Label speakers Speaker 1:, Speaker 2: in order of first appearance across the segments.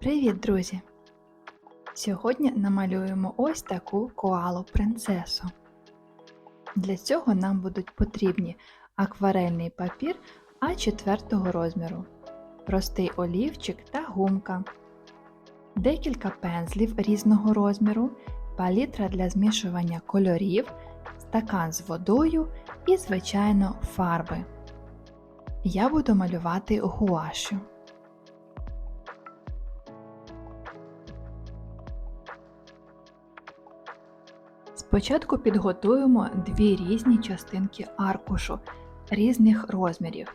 Speaker 1: Привіт, друзі! Сьогодні намалюємо ось таку коалу принцесу. Для цього нам будуть потрібні акварельний папір А4 розміру, простий олівчик та гумка, декілька пензлів різного розміру, палітра для змішування кольорів, стакан з водою і, звичайно, фарби. Я буду малювати гуашю. Спочатку підготуємо дві різні частинки аркушу різних розмірів.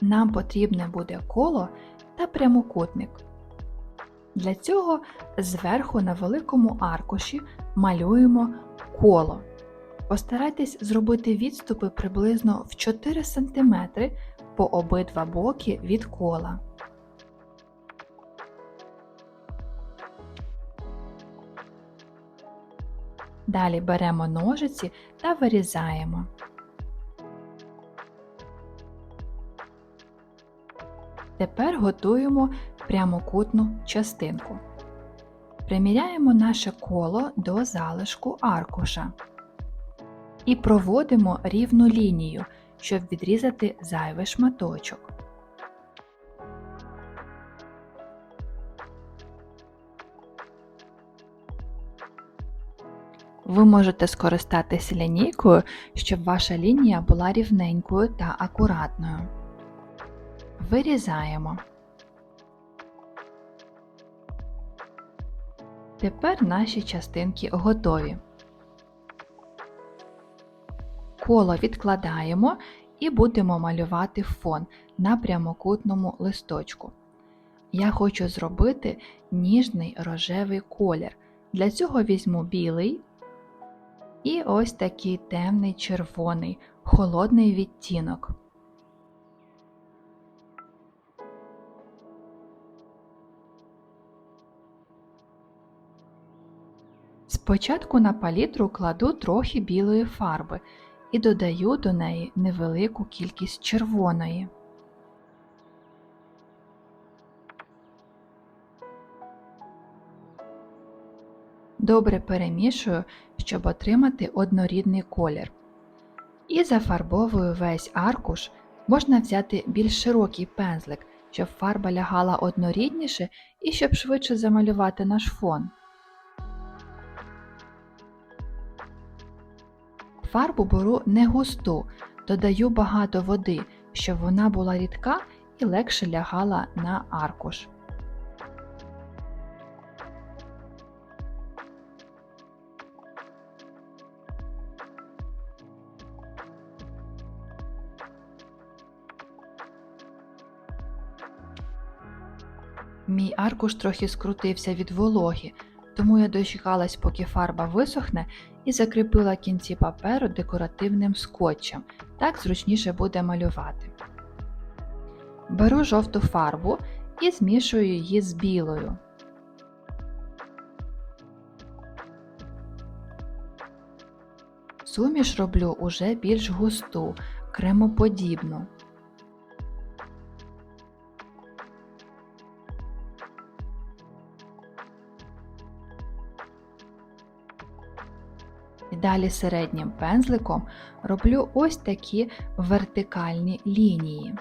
Speaker 1: Нам потрібне буде коло та прямокутник. Для цього зверху на великому аркуші малюємо коло. Постарайтесь зробити відступи приблизно в 4 см по обидва боки від кола. Далі беремо ножиці та вирізаємо. Тепер готуємо прямокутну частинку. Приміряємо наше коло до залишку аркуша і проводимо рівну лінію, щоб відрізати зайвий шматочок. Ви можете скористатися лінійкою, щоб ваша лінія була рівненькою та акуратною. Вирізаємо. Тепер наші частинки готові. Коло відкладаємо і будемо малювати фон на прямокутному листочку. Я хочу зробити ніжний рожевий колір. Для цього візьму білий і ось такий темний червоний, холодний відтінок. Спочатку на палітру кладу трохи білої фарби і додаю до неї невелику кількість червоної. Добре перемішую, щоб отримати однорідний колір. І зафарбовую весь аркуш, можна взяти більш широкий пензлик, щоб фарба лягала однорідніше і щоб швидше замалювати наш фон. Фарбу беру не густу, додаю багато води, щоб вона була рідка і легше лягала на аркуш. Мій аркуш трохи скрутився від вологи, тому я дочекалась, поки фарба висохне, і закріпила кінці паперу декоративним скотчем, так зручніше буде малювати. Беру жовту фарбу і змішую її з білою. Суміш роблю уже більш густу, кремоподібну. Далі середнім пензликом роблю ось такі вертикальні лінії.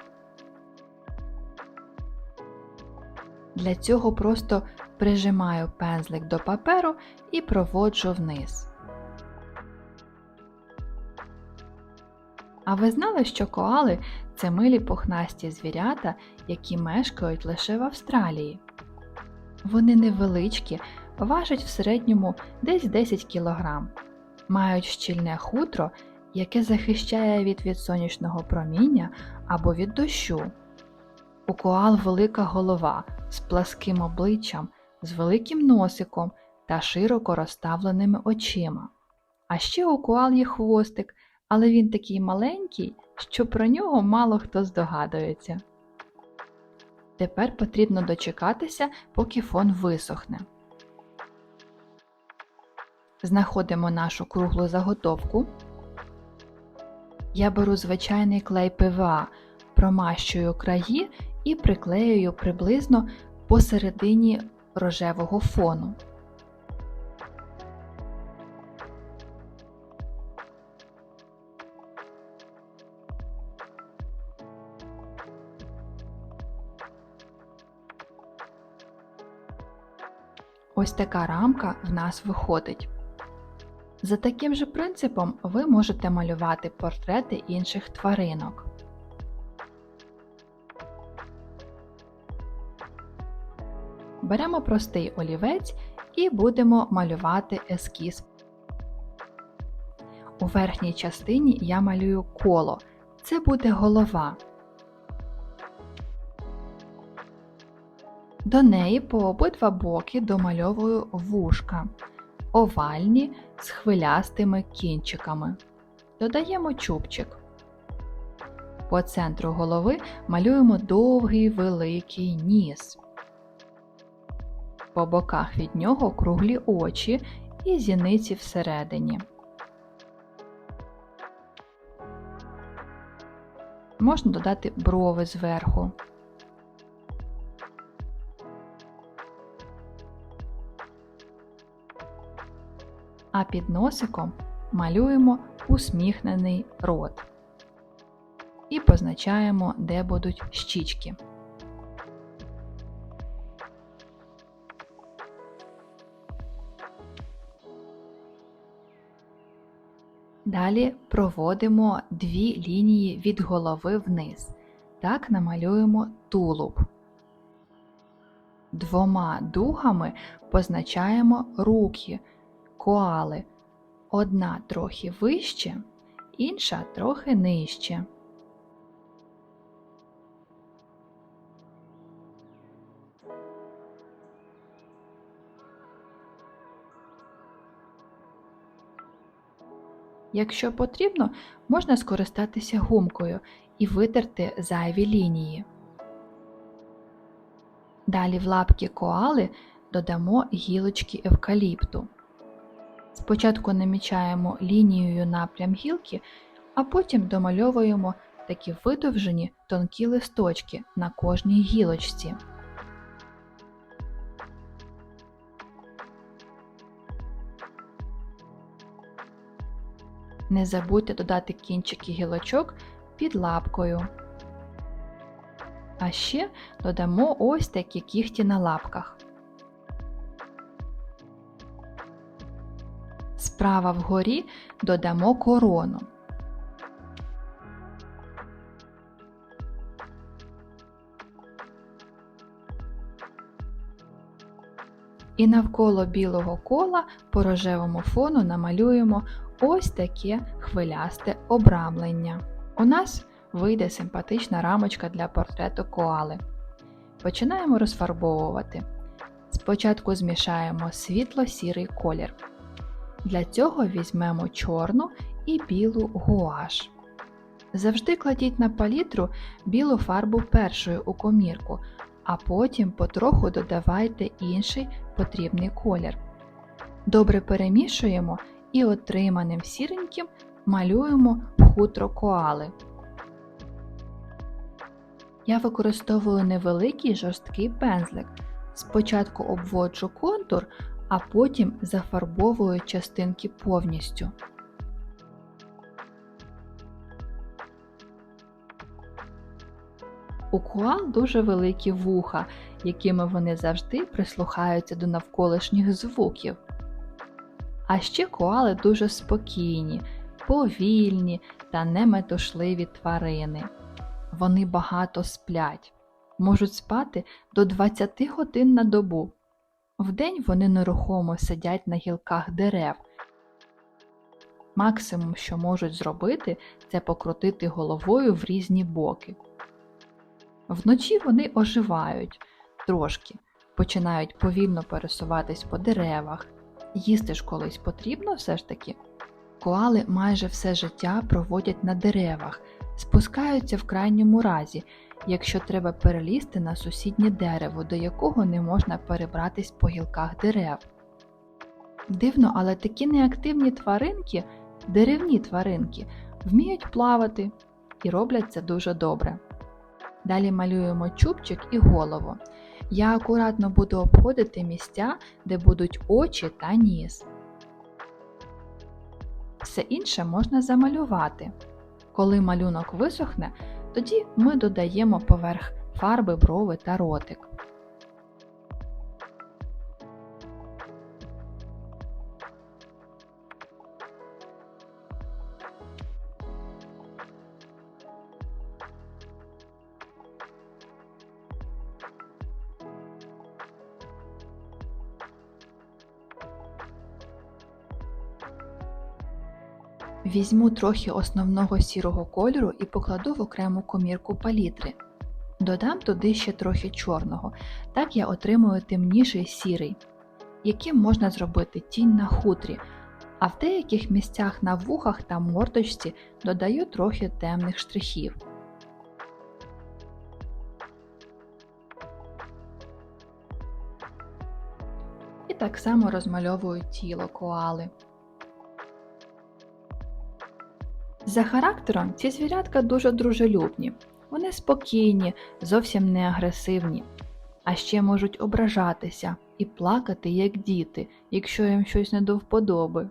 Speaker 1: Для цього просто прижимаю пензлик до паперу і проводжу вниз. А ви знали, що коали це милі пухнасті звірята, які мешкають лише в Австралії? Вони невеличкі, важать в середньому десь 10 кг мають щільне хутро, яке захищає від від сонячного проміння або від дощу. У коал велика голова з пласким обличчям, з великим носиком та широко розставленими очима. А ще у коал є хвостик, але він такий маленький, що про нього мало хто здогадується. Тепер потрібно дочекатися, поки фон висохне. Знаходимо нашу круглу заготовку. Я беру звичайний клей ПВА, промащую краї і приклеюю приблизно посередині рожевого фону. Ось така рамка в нас виходить. За таким же принципом ви можете малювати портрети інших тваринок. Беремо простий олівець і будемо малювати ескіз. У верхній частині я малюю коло. Це буде голова. До неї по обидва боки домальовую вушка, овальні з хвилястими кінчиками. Додаємо чубчик. По центру голови малюємо довгий великий ніс. По боках від нього круглі очі і зіниці всередині. Можна додати брови зверху. А під носиком малюємо усміхнений рот і позначаємо, де будуть щічки. Далі проводимо дві лінії від голови вниз. Так намалюємо тулуб. Двома дугами позначаємо руки коали. Одна трохи вище, інша трохи нижче. Якщо потрібно, можна скористатися гумкою і витерти зайві лінії. Далі в лапки коали додамо гілочки евкаліпту. Спочатку намічаємо лінією напрям гілки, а потім домальовуємо такі видовжені тонкі листочки на кожній гілочці. Не забудьте додати кінчики гілочок під лапкою. А ще додамо ось такі кігті на лапках. Справа вгорі додамо корону. І навколо білого кола по рожевому фону намалюємо ось таке хвилясте обрамлення. У нас вийде симпатична рамочка для портрету коали. Починаємо розфарбовувати. Спочатку змішаємо світло-сірий колір. Для цього візьмемо чорну і білу гуаш. Завжди кладіть на палітру білу фарбу першою у комірку, а потім потроху додавайте інший потрібний колір. Добре перемішуємо і отриманим сіреньким малюємо хутро коали. Я використовую невеликий жорсткий пензлик. Спочатку обводжу контур, а потім зафарбовую частинки повністю. У коал дуже великі вуха, якими вони завжди прислухаються до навколишніх звуків. А ще коали дуже спокійні, повільні та неметушливі тварини. Вони багато сплять, можуть спати до 20 годин на добу. Вдень вони нерухомо сидять на гілках дерев. Максимум, що можуть зробити, це покрутити головою в різні боки. Вночі вони оживають трошки, починають повільно пересуватись по деревах. Їсти ж колись потрібно все ж таки. Коали майже все життя проводять на деревах, спускаються в крайньому разі, якщо треба перелізти на сусіднє дерево, до якого не можна перебратись по гілках дерев. Дивно, але такі неактивні тваринки, деревні тваринки, вміють плавати і роблять це дуже добре. Далі малюємо чубчик і голову. Я акуратно буду обходити місця, де будуть очі та ніс. Все інше можна замалювати. Коли малюнок висохне, тоді ми додаємо поверх фарби брови та ротик. Візьму трохи основного сірого кольору і покладу в окрему комірку палітри. Додам туди ще трохи чорного, так я отримую темніший сірий, яким можна зробити тінь на хутрі, а в деяких місцях на вухах та мордочці додаю трохи темних штрихів. І так само розмальовую тіло коали. За характером ці звірятка дуже дружелюбні. Вони спокійні, зовсім не агресивні, а ще можуть ображатися і плакати, як діти, якщо їм щось не до вподоби.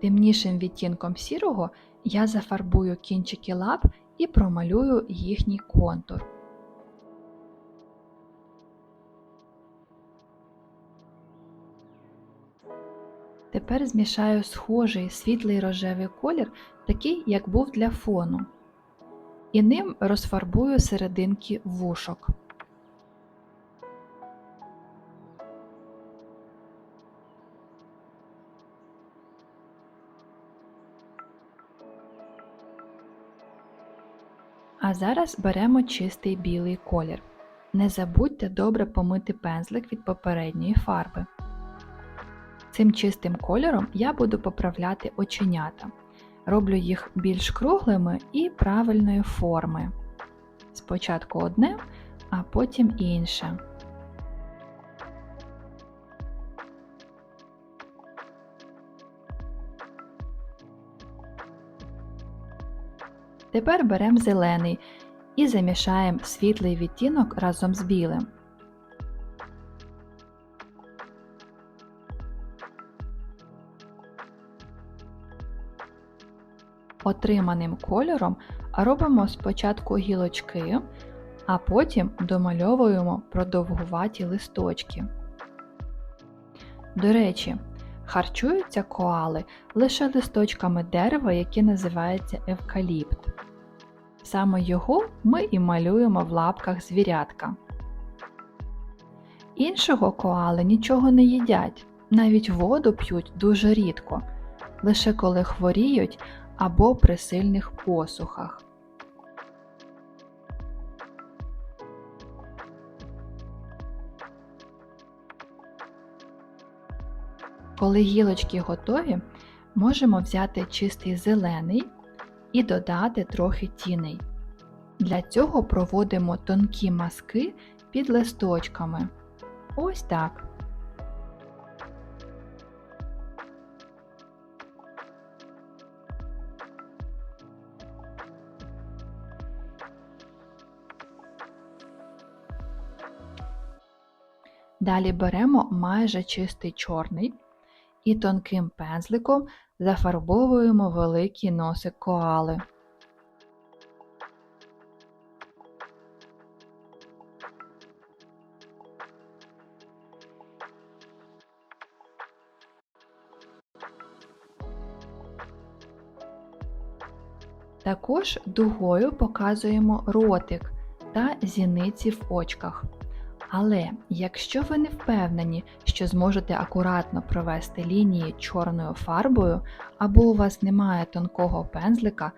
Speaker 1: Темнішим відтінком сірого я зафарбую кінчики лап і промалюю їхній контур. Тепер змішаю схожий світлий рожевий колір, такий, як був для фону, і ним розфарбую серединки вушок. А зараз беремо чистий білий колір. Не забудьте добре помити пензлик від попередньої фарби. Цим чистим кольором я буду поправляти оченята. Роблю їх більш круглими і правильної форми. Спочатку одне, а потім інше. Тепер беремо зелений і замішаємо світлий відтінок разом з білим. Отриманим кольором робимо спочатку гілочки, а потім домальовуємо продовгуваті листочки. До речі, харчуються коали лише листочками дерева, яке називається евкаліпт. Саме його ми і малюємо в лапках звірятка. Іншого коали нічого не їдять, навіть воду п'ють дуже рідко, лише коли хворіють або при сильних посухах. Коли гілочки готові, можемо взяти чистий зелений і додати трохи тіней. Для цього проводимо тонкі мазки під листочками. Ось так. Далі беремо майже чистий чорний і тонким пензликом зафарбовуємо великий носик коали. Також дугою показуємо ротик та зіниці в очках. Але якщо ви не впевнені, що зможете акуратно провести лінії чорною фарбою, або у вас немає тонкого пензлика,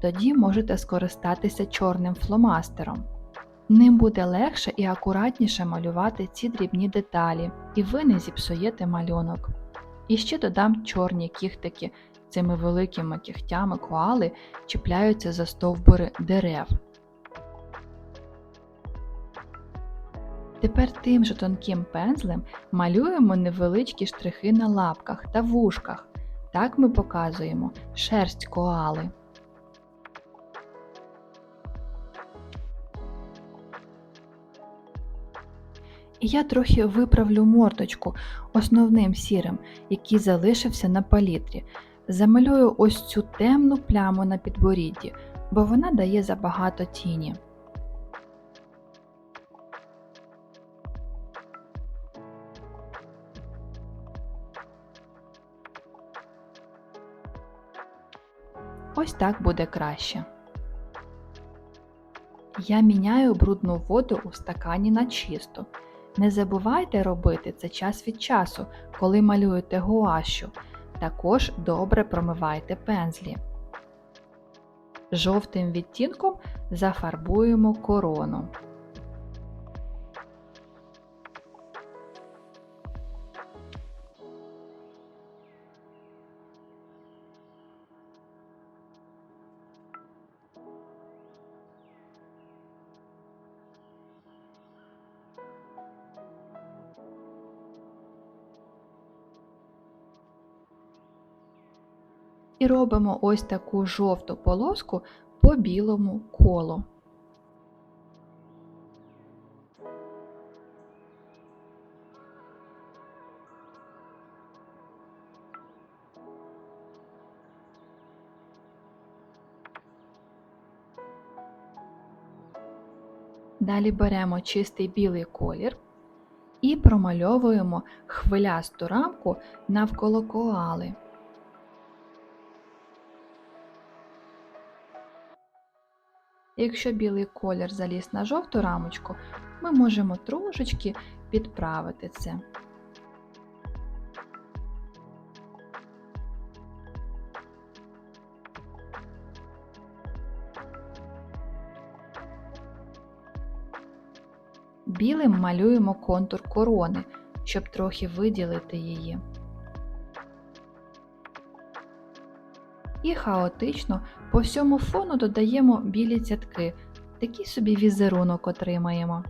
Speaker 1: тоді можете скористатися чорним фломастером. Ним буде легше і акуратніше малювати ці дрібні деталі, і ви не зіпсуєте малюнок. І ще додам чорні кіхтики, цими великими кігтями коали чіпляються за стовбури дерев. Тепер тим же тонким пензлем малюємо невеличкі штрихи на лапках та вушках, Так ми показуємо шерсть коали. І я трохи виправлю мордочку основним сірим, який залишився на палітрі. Замалюю ось цю темну пляму на підборідді, бо вона дає забагато тіні. Ось так буде краще. Я міняю брудну воду у стакані на чисту. Не забувайте робити це час від часу, коли малюєте гуашу. Також добре промивайте пензлі. Жовтим відтінком зафарбуємо корону. І робимо ось таку жовту полоску по білому колу. Далі беремо чистий білий колір і промальовуємо хвилясту рамку навколо коали. Якщо білий колір заліз на жовту рамочку, ми можемо трошечки підправити це. Білим малюємо контур корони, щоб трохи виділити її. І хаотично по всьому фону додаємо білі цятки, такий собі візерунок отримаємо.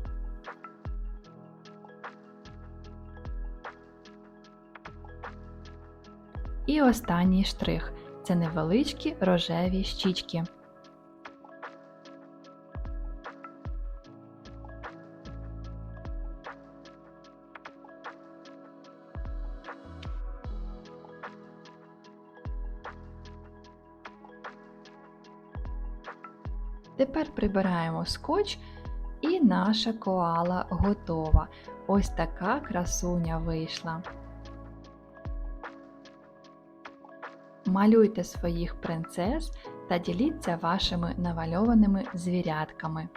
Speaker 1: І останній штрих це невеличкі рожеві щічки. Тепер прибираємо скотч і наша коала готова. Ось така красуня вийшла. Малюйте своїх принцес та діліться вашими навальованими звірятками.